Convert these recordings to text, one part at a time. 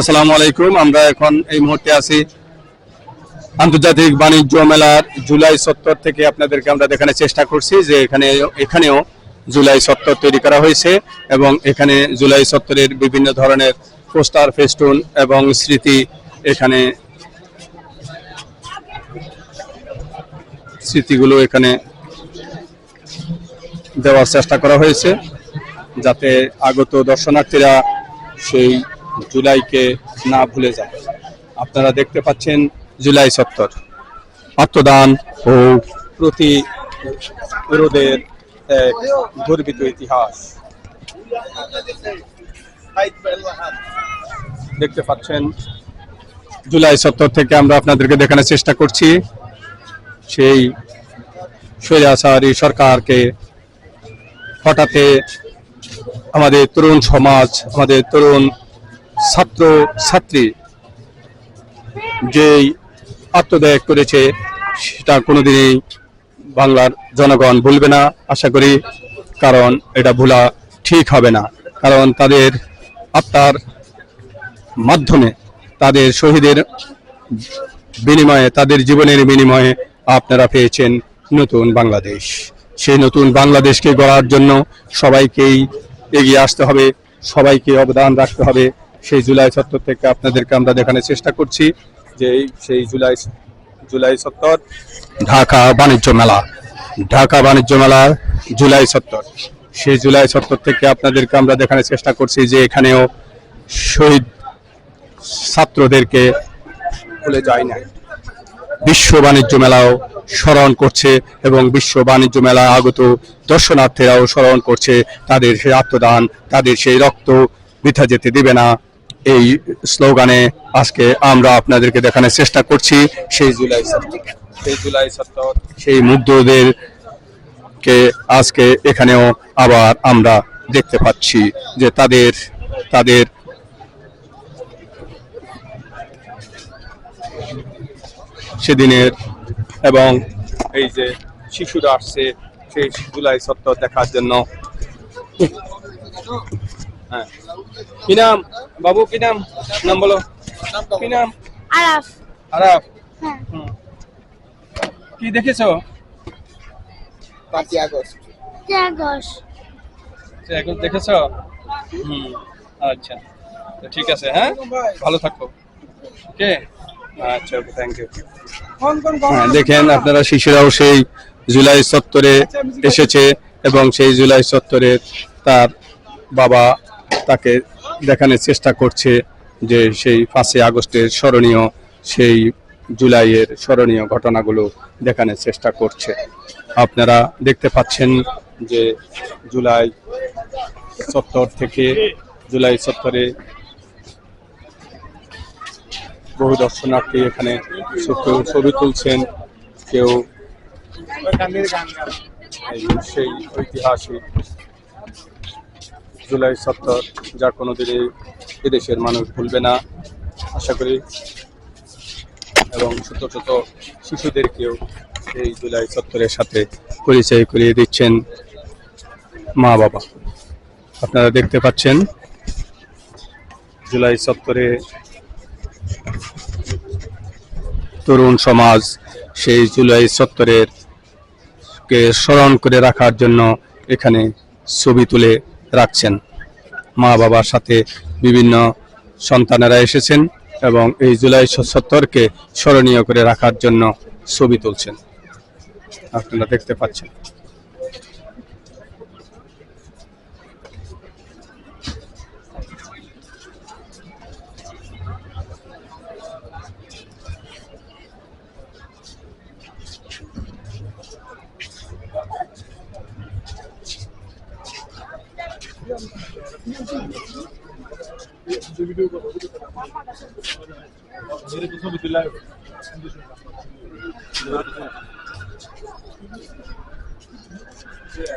আসসালামু আলাইকুম, আমরা এখন এই মুহূর্তে আছি আন্তর্জাতিক বাণিজ্য মেলার জুলাই সত্তর থেকে আপনাদেরকে আমরা দেখানোর চেষ্টা করছি যে এখানে, এখানেও জুলাই সত্তর তৈরি করা হয়েছে এবং এখানে জুলাই সত্তরের বিভিন্ন ধরনের পোস্টার, ফেস্টুন এবং স্মৃতি এখানে, স্মৃতিগুলো এখানে দেওয়ার চেষ্টা করা হয়েছে যাতে আগত দর্শনার্থীরা সেই জুলাইকে না ভুলে যায় আপনারা দেখতে পাচ্ছেন জুলাই সত্তর। আত্মদান ও প্রতিরোধের এক গর্বিত ইতিহাস। দেখতে পাচ্ছেন, জুলাই সত্তর থেকে আমরা আপনাদেরকে দেখানোর চেষ্টা করছি। সেই স্বৈরাচারী সরকারকে হঠাতে আমাদের তরুণ সমাজ, আমাদের তরুণ ছাত্র ছাত্রী যেই আত্মদায়ক করেছে, সেটা কোনোদিনই বাংলার জনগণ ভুলবে না, আশা করি। কারণ এটা ভোলা ঠিক হবে না। কারণ তাদের আত্মার মাধ্যমে তাদের শহীদের বিনিময়ে, তাদের জীবনের বিনিময়ে আপনারা পেয়েছেন নতুন বাংলাদেশ। সেই নতুন বাংলাদেশকে গড়ার জন্য সবাইকেই এগিয়ে আসতে হবে, সবাইকে অবদান রাখতে হবে। সেই জুলাই সত্তর থেকে আপনাদেরকে আমরা দেখানোর চেষ্টা করছি যে সেই জুলাই জুলাই সত্তর ঢাকা বাণিজ্য মেলা, ঢাকা বাণিজ্য মেলা জুলাই সত্তর। সেই জুলাই সত্তর থেকে আপনাদেরকে আমরা দেখানোর চেষ্টা করছি যে এখানেও শহীদ ছাত্রদেরকে ভুলে যায় না বিশ্ব বাণিজ্য মেলাও স্মরণ করছে এবং বিশ্ব বাণিজ্য মেলা আগত দর্শনার্থীরাও স্মরণ করছে, তাদের সেই আত্মদান, তাদের সেই রক্ত বৃথা যেতে দিবে না। এই স্লোগানে আজকে আমরা আপনাদেরকে দেখানোর চেষ্টা করছি সেই জুলাই সেই জুলাই সেই মুগ্ধদের কে আজকে এখানেও আবার আমরা দেখতে পাচ্ছি যে তাদের তাদের সেদিনের এবং এই যে শিশুরা আসছে সেই জুলাই সত্তর দেখার জন্য। হ্যাঁ। কি নাম? বাবু কি নাম? নাম বলো। কি নাম? আরাফ। আরাফ। হ্যাঁ। হুম। কি দেখেছ? পাঁচই আগস্ট। সে এখন দেখেছ? হুম আচ্ছা। তো ঠিক আছে হ্যাঁ? ভালো থাকো। ওকে? আচ্ছা ওকে থ্যাংক ইউ হ্যাঁ দেখেন আপনারা শিশুরাও সেই জুলাই চত্বরে এসেছে এবং সেই জুলাই চত্বরে তার বাবা তাকে দেখানোর চেষ্টা করছে যে সেই পাঁচই আগস্টের স্মরণীয়, সেই জুলাইয়ের স্মরণীয় ঘটনাগুলো দেখানোর চেষ্টা করছে। আপনারা দেখতে পাচ্ছেন যে জুলাই সত্তর থেকে জুলাই সত্তরে বহু দর্শনার্থী এখানে কেউ ছবি তুলছেন। কেউ সেই ঐতিহাসিক জুলাই সত্তর যা কোনোদিনই এদেশের মানুষ ভুলবে না। আশা করি এবং ছোট ছোট শিশুদেরকেও এই জুলাই সত্তরের সাথে পরিচয় করিয়ে দিচ্ছেন মা বাবা। আপনারা দেখতে পাচ্ছেন, জুলাই সত্তরে তরুণ সমাজ সেই জুলাই সত্তরের কে স্মরণ করে রাখার জন্য এখানে ছবি তুলে রাখছেন। মা বাবার সাথে বিভিন্ন সন্তানেরা এসেছেন এবং এই জুলাই সত্তরকে স্মরণীয় করে রাখার জন্য ছবি তুলছেন। আপনারা দেখতে পাচ্ছেন।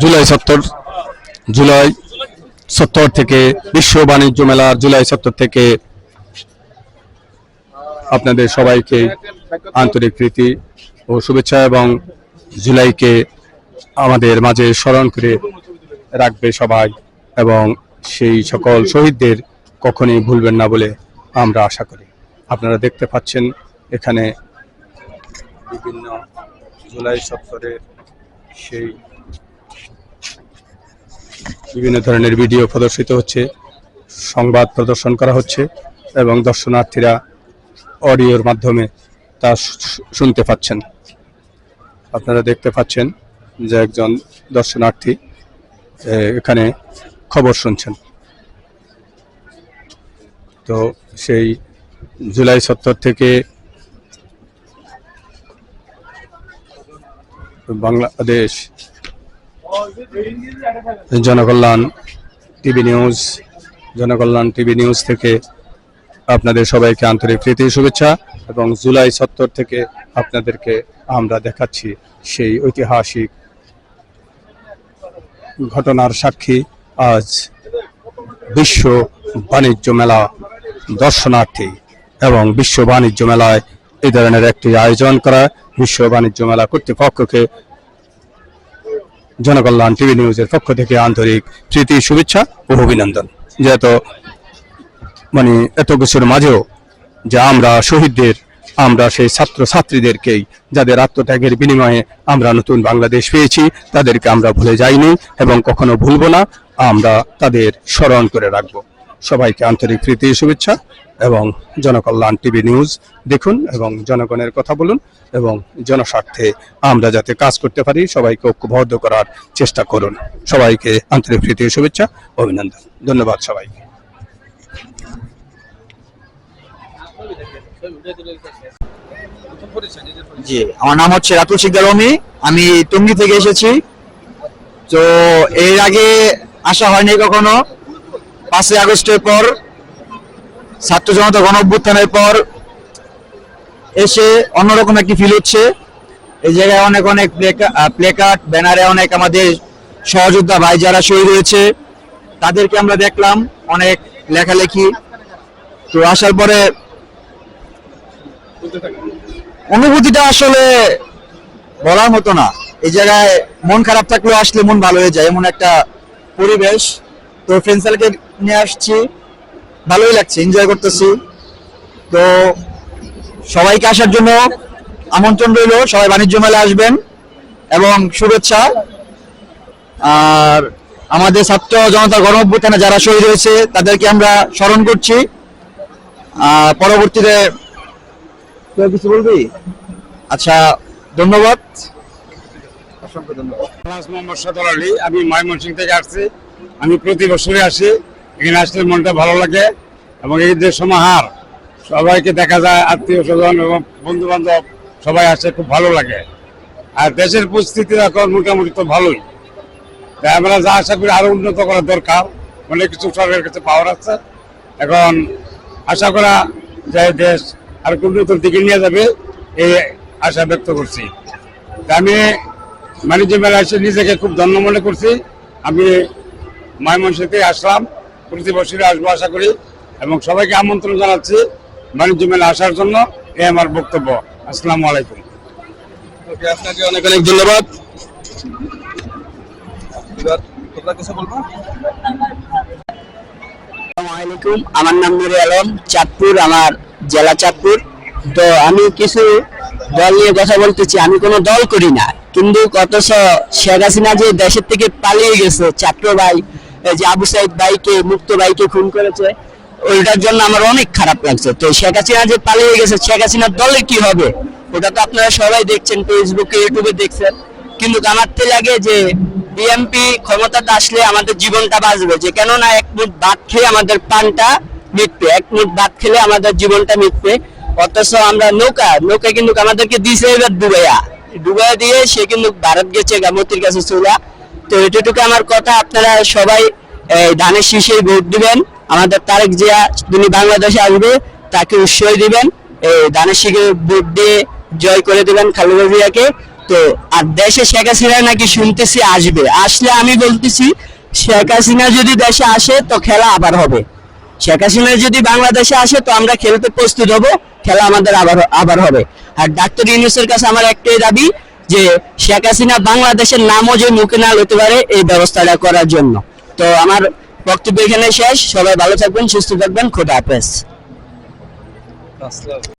জুলাই সত্তর জুলাই সত্তর থেকে বিশ্ব বাণিজ্য মেলার জুলাই সত্তর থেকে আপনাদের সবাইকে আন্তরিক প্রীতি ও শুভেচ্ছা এবং জুলাইকে আমাদের মাঝে স্মরণ করে রাখবে সবাই এবং সেই সকল শহীদদের কখনই ভুলবেন না বলে আমরা আশা করি। আপনারা দেখতে পাচ্ছেন এখানে বিভিন্ন জুলাই সত্তরের সেই বিভিন্ন ধরনের ভিডিও প্রদর্শিত হচ্ছে, সংবাদ প্রদর্শন করা হচ্ছে এবং দর্শনার্থীরা অডিওর মাধ্যমে তা শুনতে পাচ্ছেন। আপনারা দেখতে পাচ্ছেন যে একজন দর্শনার্থী এখানে খবর শুনছেন। তো সেই জুলাই সত্তর থেকে Bangladesh Janakalyan TV news, Janakalyan TV news থেকে আপনাদের সবাইকে আন্তরিক প্রীতি শুভেচ্ছা এবং জুলাই সত্তর থেকে আপনাদেরকে আমরা দেখাচ্ছি সেই ঐতিহাসিক ঘটনার সাক্ষী আজ বিশ্ব বাণিজ্য মেলা। দর্শনার্থী এবং বিশ্ব বাণিজ্য মেলায় এই ধরনের একটি আয়োজন করা বিশ্ব বাণিজ্য মেলা কর্তৃপক্ষকে জনকল্যাণ টিভি নিউজের পক্ষ থেকে আন্তরিক প্রীতি, শুভেচ্ছা ও অভিনন্দন। যেহেতু মানে এত কিছুর মাঝেও যে আমরা শহীদদের, আমরা সেই ছাত্র ছাত্রীদেরকেই যাদের আত্মত্যাগের বিনিময়ে আমরা নতুন বাংলাদেশ পেয়েছি, তাদেরকে আমরা ভুলে যাইনি এবং কখনো ভুলবো না, আমরা তাদের স্মরণ করে রাখব। সবাইকে আন্তরিক প্রীতি শুভেচ্ছা এবং জনকল্যাণ টিভি নিউজ দেখুন এবং জনগণের কথা বলুন এবং জনস্বার্থে আমরা যাতে কাজ করতে পারি, সবাইকে ঐক্যবদ্ধ করার চেষ্টা করুন। সবাইকে আন্তরিক প্রীতি শুভেচ্ছা, অভিনন্দন। ধন্যবাদ সবাইকে। জি, আমার নাম হচ্ছে রাতুল শিকদার আমি টঙ্গী থেকে এসেছি। তো এর আগে আসা হয়নি কখনো? পাঁচই আগস্টের পর ছাত্র জনতা গণ অভ্যুত্থানের পর এসে অন্যরকম একটি ফিল হচ্ছে। এই জায়গায় অনেক অনেক প্লেকার্ড ব্যানারে অনেক আমাদের সহযোদ্ধা ভাই যারা শহীদ হয়েছে, তাদেরকে আমরা দেখলাম অনেক লেখালেখি। তো আসার পরে অনুভূতিটা আসলে বলার মতো না। এই জায়গায় মন খারাপ থাকলেও আসলে মন ভালো হয়ে যায়, এমন একটা পরিবেশ। তো ফ্রেন্ডসালকে নিয়ে আসছি। ভালোই লাগছে এনজয় করতেছি। তো সবাইকে আসার জন্য আমন্ত্রণ রইল, সবাই বাণিজ্য মেলা আসবেন এবং শুভেচ্ছা। আর আমাদের ছাত্র জনতা গণ অভ্যুত্থানে যারা শহীদ হয়েছে, তাদেরকে আমরা স্মরণ করছি। পরবর্তীতে কিছু বলবি? আচ্ছা ধন্যবাদ। অসংখ্য ধন্যবাদ। আমি ময়মনসিং থেকে আসছি। আমি প্রতি বছরে আসি। এখানে আসলে মনটা ভালো লাগে এবং এই যে সমাহার, সবাইকে দেখা যায়, আত্মীয় স্বজন এবং বন্ধু বান্ধব সবাই আসে, খুব ভালো লাগে। আর দেশের পরিস্থিতি এখন মোটামুটি তো ভালোই। তাই আমরা যা আশা করি আরও উন্নত করা দরকার। অনেক কিছু সরকারের কাছে পাওয়ার আছে। এখন আশা করা যে দেশ আর উন্নতির দিকে নিয়ে যাবে, এই আশা ব্যক্ত করছি। আমি বাণিজ্য মেলা এসে নিজেকে খুব ধন্য মনে করছি। আমি ময়মনসিং থেকে আসলাম। প্রতি বছরই আসব আশা করি। এবং সবাইকে আমন্ত্রণ জানাচ্ছি বাণিজ্য মেলা আসার জন্য। এই আমার বক্তব্য। আসসালামু আলাইকুম। আপনাকে অনেক অনেক ধন্যবাদ। এবার তোমরা কিছু বলব? আসসালামাইকুম আমার নাম নুরে আলম চাঁদপুর আমার জেলা চাঁদপুর। তো আমি কিছু দল নিয়ে কথা বলতেছি আমি কোনো দল করি না। কিন্তু অথচ শেখ হাসিনা যে দেশের থেকে পালিয়ে গেছে ছাত্র ভাই যে আবু সাইদ ভাইকে, মুক্ত ভাইকে খুন করেছে, ওইটার জন্য আমার অনেক খারাপ লাগছে। তো শেখ হাসিনা যে পালিয়ে গেছে, শেখ হাসিনার দলে কি হবে? ওটা তো আপনারা সবাই দেখছেন ফেসবুকে ইউটিউবে দেখছেন। কিন্তু আমার লাগে যে বিএমপি ক্ষমতাতে আসলে আমাদের জীবনটা বাঁচবে যে, কেননা এক মুঠ ভাত খেয়ে আমাদের পানটা মিটবে, এক মুঠ ভাত খেলে আমাদের জীবনটা মিটবে। অথচ আমরা নৌকা নৌকা কিন্তু আমাদেরকে দিছে এবার ডুবাইয়া ডুবাইয়া দিয়ে সে কিন্তু ভারত গেছে, গামতির কাছে চুলা। তো এটুকু আমার কথা, আপনারা সবাই ধানের শীষে ভোট দিবেন। আমাদের তারেক জিয়া তিনি বাংলাদেশে আসবে, তাকে উৎসাহ দিবেন। ধানের শীষে ভোট দিয়ে জয় করে দিবেন খালেদা জিয়াকে। তো আর দেশে শেখ হাসিনা নাকি শুনতেছি আসবে। আসলে আমি বলতেছি, শেখ হাসিনা যদি দেশে আসে, তো খেলা আবার হবে। শেখ হাসিনা যদি বাংলাদেশে আসে, তো আমরা খেলতে প্রস্তুত হব, খেলা আমাদের আবার আবার হবে। আর ডাক্তার ইউনুসের কাছে আমার একটাই দাবি যে শেখ হাসিনা বাংলাদেশের নামও যে মুখে না হতে পারে, এই ব্যবস্থাটা করার জন্য। তো আমার বক্তব্য এখানে শেষ। সবাই ভালো থাকবেন, সুস্থ থাকবেন। খোদা হাফেজ।